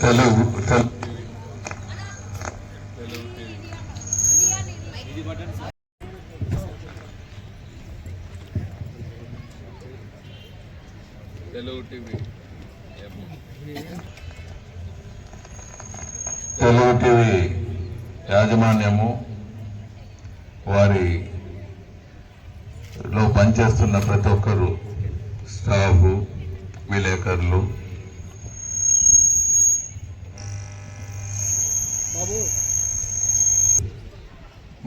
తెలుగు తెలు- Telugu TV Telugu TV యాజమాన్యము వారి లో పనిచేస్తున్న ప్రతి ఒక్కరు స్టాఫ్ విలేకరులు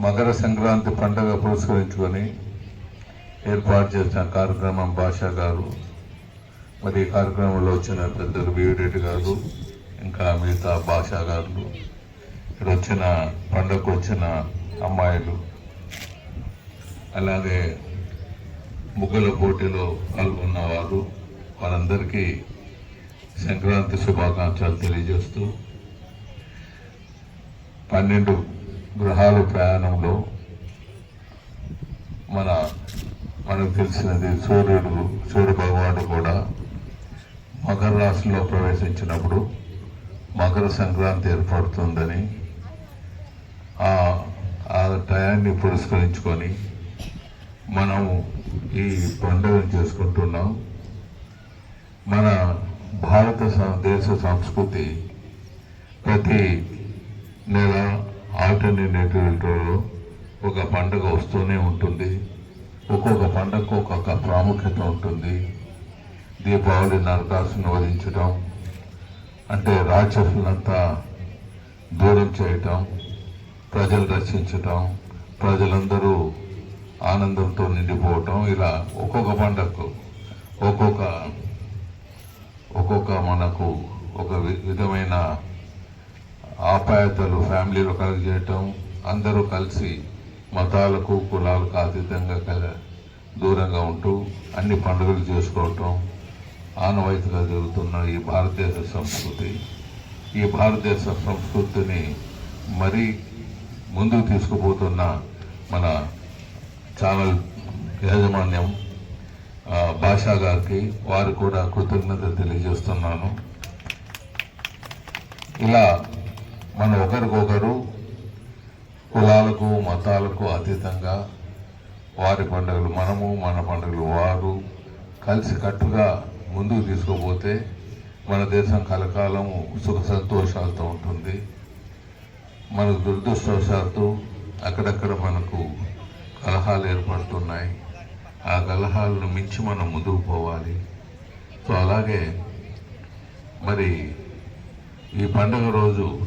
మకర సంక్రాంతి పండుగ పురస్కరించుకొని ఏర్పాటు చేసిన కార్యక్రమం భాషా గారు. మరి ఈ కార్యక్రమంలో వచ్చిన పెద్దలు రెడ్డి గారు ఇంకా మిగతా భాషా గారు. ఇక్కడ వచ్చిన పండుగకు వచ్చిన అమ్మాయిలు. అలాగే ముగ్గుల పోటీలో పాల్గొన్న వారు. వారందరికీ సంక్రాంతి శుభాకాంక్షలు తెలియజేస్తూ పన్నెండు గృహాలు ప్రయాణంలో మన మనకు తెలిసినది సూర్యుడు సూర్య భగవానుడు కూడా మకర రాశిలో ప్రవేశించినప్పుడు మకర సంక్రాంతి ఏర్పడుతుందని ఆ ఆ టయాన్ని పురస్కరించుకొని మనము ఈ పండుగను చేసుకుంటున్నాం. మన భారత దేశ సంస్కృతి ప్రతి నెల ఆల్టర్నేటివ్లో ఒక పండుగ వస్తూనే ఉంటుంది. ఒక్కొక్క పండుగకు ఒక్కొక్క ప్రాముఖ్యత ఉంటుంది. దీపావళి నరకాసును వధించటం అంటే రాక్షసులంతా దూరం చేయటం ప్రజలు రక్షించటం ప్రజలందరూ ఆనందంతో నిండిపోవటం ఇలా ఒక్కొక్క పండగకు ఒక్కొక్క ఒక్కొక్క మనకు ఒక వి- విధమైన ఆప్యాయతలు ఫ్యామిలీలో కలుగజేయటం అందరూ కలిసి మతాలకు కులాలకు అతీతంగా కల దూరంగా ఉంటూ అన్ని పండుగలు చేసుకోవటం ఆనవాయితీగా జరుగుతున్న ఈ భారతదేశ సంస్కృతి. ఈ భారతదేశ సంస్కృతిని మరీ ముందుకు తీసుకుపోతున్న మన ఛానల్ యాజమాన్యం భాషా గారికి వారు కూడా కృతజ్ఞత తెలియజేస్తున్నాను. ఇలా మన ఒకరికొకరు కులాలకు మతాలకు అతీతంగా వారి పండుగలు మనము మన పండుగలు వారు కలిసి కట్టుగా ముందుకు తీసుకుపోతే మన దేశం కలకాలము సుఖ సంతోషాలతో ఉంటుంది. మనకు దురదృష్టవశాత్తు అక్కడక్కడ మనకు కలహాలు ఏర్పడుతున్నాయి. ఆ కలహాలను మించి మనం ముందుకు పోవాలి. సో అలాగే మరి ఈ పండుగ రోజు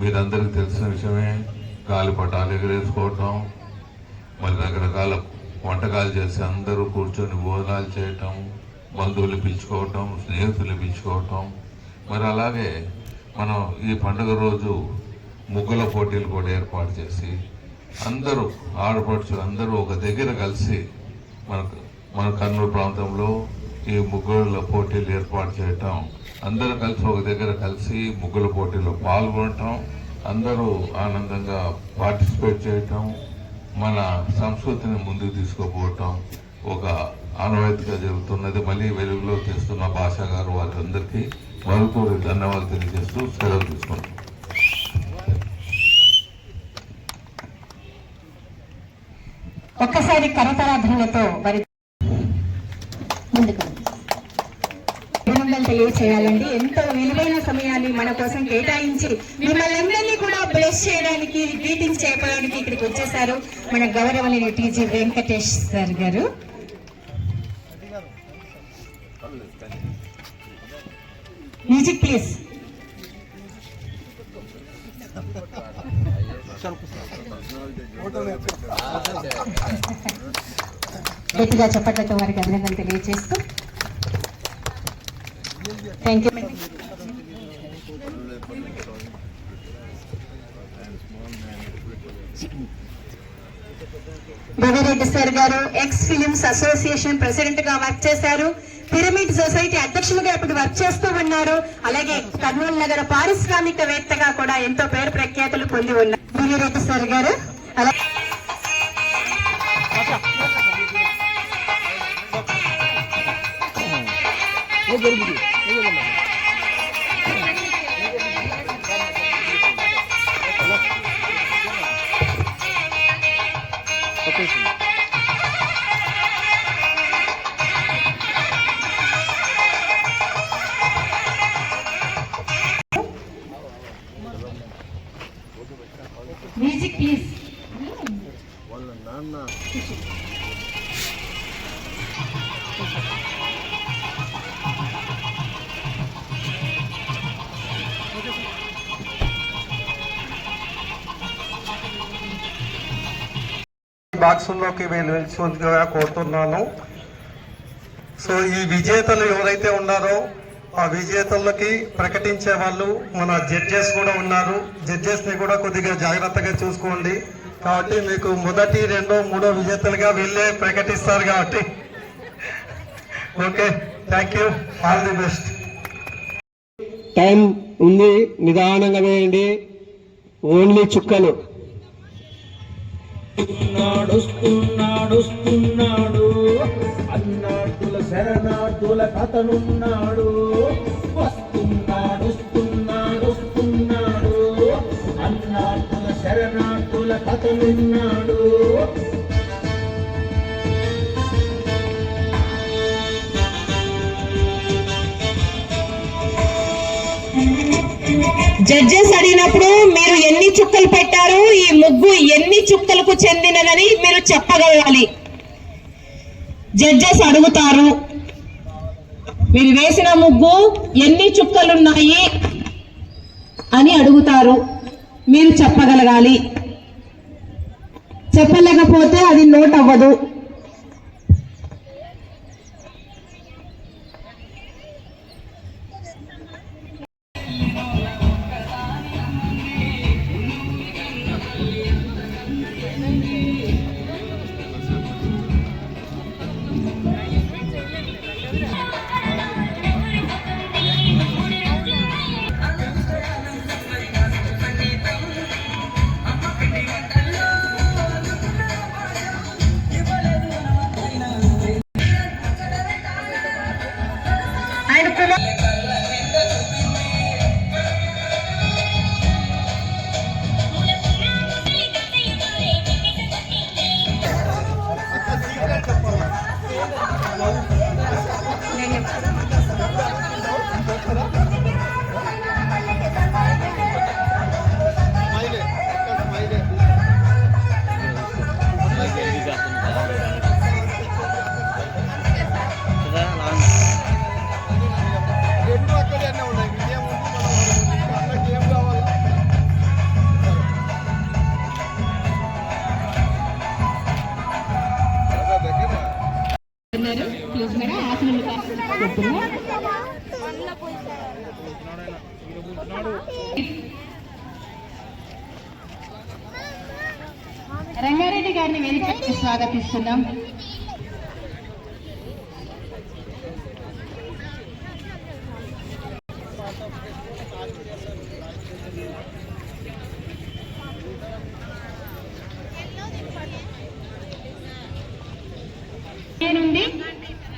మీరందరికీ తెలిసిన విషయమే గాలిపటాలు ఎగరేసుకోవటం మరి రకరకాల వంటకాలు చేసి అందరూ కూర్చొని భోజనాలు చేయటం బంధువులు పిలుచుకోవటం స్నేహితులు పిలుచుకోవటం. మరి అలాగే మనం ఈ పండుగ రోజు ముగ్గుల పోటీలు కూడా ఏర్పాటు చేసి అందరూ ఆడపడుచు అందరూ ఒక దగ్గర కలిసి మనకు మన కర్నూలు ప్రాంతంలో ఈ ముగ్గుల పోటీలు ఏర్పాటు చేయటం అందరూ కలిసి ఒక దగ్గర కలిసి ముగ్గుల పోటీలో పాల్గొనటం అందరూ ఆనందంగా పార్టిసిపేట్ చేయటం మన సంస్కృతిని ముందుకు తీసుకుపోవటం ఒక ఆనవాయితీగా జరుగుతున్నది. మళ్ళీ వెలుగులో తెస్తున్న భాష గారు వారందరికీ మరుతూరి ధన్యవాదాలు తెలియజేస్తూ సెలవు తీసుకుంటాం ఒక్కసారి కరతరాధ్రులతో మరి ముందుకు తెలియచేయాలండి ఎంతో విలువైన సమయాన్ని మన కోసం కేటాయించి మిమ్మల్ని అందరినీ కూడా బ్లెస్ చేయడానికి గ్రీటింగ్స్ చేయడానికి ఇక్కడికి వచ్చేసారు. మన గౌరవనీయ టీజీ వెంకటేష్ సార్ గారు. మ్యూజిక్ ప్లీజ్ గట్టిగా చెప్పట్లతో వారికి అభినందన తెలియజేస్తూ థ్యాంక్ యూ రవిరెడ్డి సార్ గారు ఎక్స్ ఫిలిమ్స్ అసోసియేషన్ ప్రెసిడెంట్గా వర్క్ చేశారు. పిరమిడ్ సొసైటీ అధ్యక్షులుగా ఇప్పుడు వర్క్ చేస్తూ ఉన్నారు. అలాగే కర్నూలు నగర పారిశ్రామికవేత్తగా కూడా ఎంతో పేరు ప్రఖ్యాతులు పొంది ఉన్నారు. రవిరెడ్డి సార్ గారు అలాగే Ne geri gidiyor. Ne geri gidiyor. Bakın şimdi. Müzik biz. Vallahi ne anlar. బాక్సుల్లోకి వెళ్ళవలసిందిగా కోరుతున్నాను. సో ఈ విజేతలు ఎవరైతే ఉన్నారో ఆ విజేతలకి ప్రకటించే వాళ్ళు మన జడ్జెస్ కూడా ఉన్నారు. జడ్జెస్ని కూడా కొద్దిగా జాగ్రత్తగా చూసుకోండి. కాబట్టి మీకు మొదటి రెండో మూడో విజేతలుగా వెళ్ళే ప్రకటిస్తారు కాబట్టి. Okay thank you. All the best. Time ఉంది. నిదానంగా వేయండి. ఓన్లీ చుక్కలు. నాడుస్తున్నాడుస్తున్నాడు అన్నాడుల శరణార్థుల కథనున్నాడు. వస్తున్నాడుస్తున్నాడుస్తున్నాడు అన్నాడుల శరణార్థుల కథనున్నాడు. జడ్జెస్ అడిగినప్పుడు మీరు ఎన్ని చుక్కలు పెట్టారు? ఈ ముగ్గు ఎన్ని చుక్కలకు చెందినదని మీరు చెప్పగలగాలి. జడ్జెస్ అడుగుతారు మీరు వేసిన ముగ్గు ఎన్ని చుక్కలున్నాయి? అని అడుగుతారు. మీరు చెప్పగలగాలి. చెప్పలేకపోతే అది నోట్ అవ్వదు Yeah. రంగారెడ్డి గారిని వేదికకి స్వాగతిస్తున్నాం. నుండి?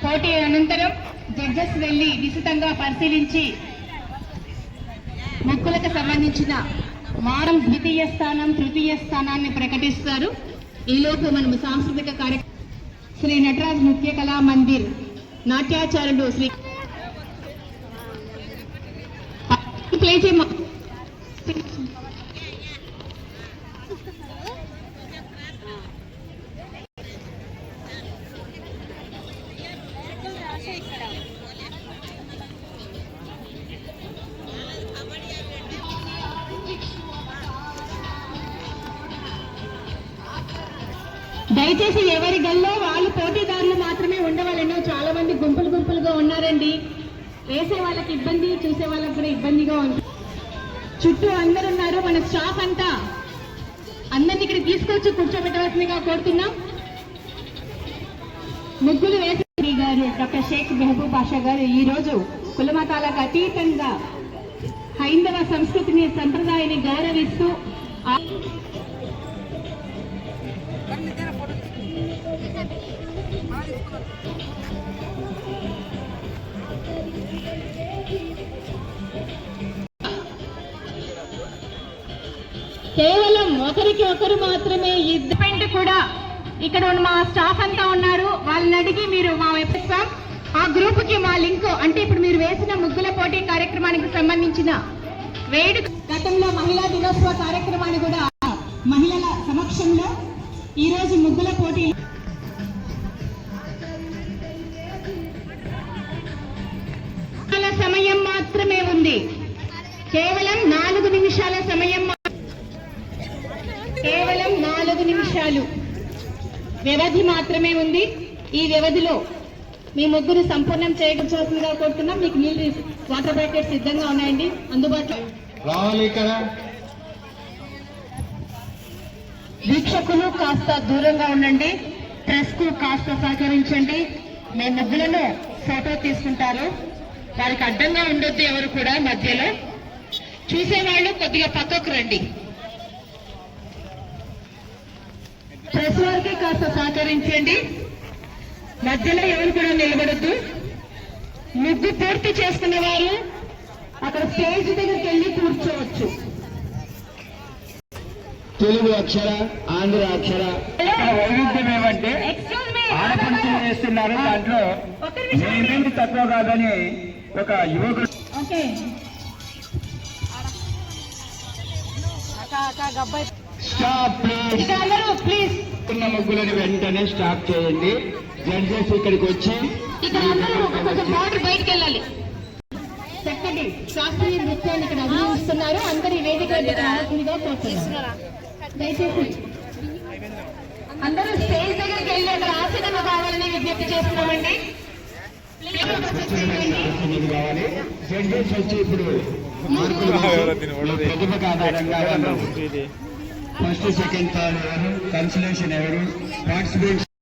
పోటీ అనంతరం జడ్జెస్ వెళ్ళి విస్తృతంగా పరిశీలించి ముక్కులకు సంబంధించిన మారం ద్వితీయ స్థానం తృతీయ స్థానాన్ని ప్రకటిస్తారు. ఈలోపు మనం సాంస్కృతిక కార్యక్రమం శ్రీ నటరాజ్ నృత్య కళా మందిర్ నాట్యాచార్యుడు శ్రీ ప్లే దయచేసి ఎవరి గల్లో వాళ్ళు పోటీదారులు మాత్రమే ఉండవాలనో చాలా మంది గుంపులు గుంపులుగా ఉన్నారండి. వేసే వాళ్ళకి ఇబ్బంది చూసే వాళ్ళకి కూడా ఇబ్బందిగా ఉంది. చుట్టూ అందరు ఉన్నారు మన స్టాఫ్ అంతా. అందరిని ఇక్కడ తీసుకొచ్చి కూర్చోబెట్టవలసిందిగా కోరుతున్నాం. ముగ్గులు వేసి గారు డాక్టర్ షేక్ మెహబూబ్ బాషా గారు ఈ రోజు కులమతాలకు అతీతంగా హైందవ సంస్కృతిని సంప్రదాయాన్ని గౌరవిస్తూ కేవలం ఒకరికి ఒకరు మాత్రమే ఇద్దరు కూడా ఇక్కడ ఉన్న మా స్టాఫ్ అంతా ఉన్నారు. వాళ్ళని అడిగి మీరు మా వెబ్సైట్ ఆ గ్రూప్కి మా లింక్ అంటే ఇప్పుడు మీరు వేసిన ముగ్గుల పోటీ కార్యక్రమానికి సంబంధించిన వేడుక గతంలో మహిళా దినోత్సవ కార్యక్రమాన్ని కూడా మహిళల సమక్షంలో ఈ రోజు ముగ్గుల పోటీ కేవలం నాలుగు నిమిషాల సమయం కేవలం నాలుగు నిమిషాలు. వ్యవధి మాత్రమే ఉంది. ఈ వ్యవధిలో మీ ముగ్గురు సంపూర్ణం చేయవలసిందిగా కోరుతున్నాం. మీకు నీళ్ళు వాటర్ ప్యాకెట్ సిద్ధంగా ఉన్నాయండి. అందుబాటులో రావాలి ఇక్కడ వీక్షకులు కాస్త దూరంగా ఉండండి. ప్రెస్కు కాస్త సహకరించండి. మీ ముగ్గులను ఫోటో తీసుకుంటారు. వారికి అడ్డంగా ఉండొద్దు ఎవరు కూడా మధ్యలో. చూసేవాళ్ళు కొద్దిగా పక్కకు రండి. ప్రెస్ వారికి కాస్త సహకరించండి. మధ్యలో ఎవరు కూడా నిలబడద్దు. ముగ్గు పూర్తి చేసుకున్న వారు అక్కడ స్టేజ్ దగ్గరికి వెళ్ళి కూర్చోవచ్చు. తెలుగు అక్షర ఆంధ్ర అక్షర. వైవిధ్యం ఏమంటే ఆడపడుచులు చేస్తున్నారు దాంట్లో మేమేమి తక్కువ కాదని ఒక యువకుడు ఓకే ముగ్గులని వెంటనే స్టాప్ చేయండి. జడ్జెస్ ఇక్కడికి వచ్చి ఇక్కడ అందరూ కొంచెం బార్డర్ బయటకు వెళ్ళాలి చక్కటి శాస్త్రీయ నృత్యాన్ని ఇక్కడ అభినందిస్తున్నారు. అందరి వేదిక దయచేసి అందరూ స్టేజ్ దగ్గరికి వెళ్ళి అక్కడ ఆసనంలో కావాలని విజ్ఞప్తి చేస్తున్నామండి. జడ్జెస్ వచ్చి ఇప్పుడు మార్కులు వేసి మీ ప్రతిభకు ఆధారంగా వాళ్ళు ఫస్ట్ సెకండ్ థర్డ్ ఎవరు కన్సలేషన్ ఎవరు పార్టిసిపేట్స్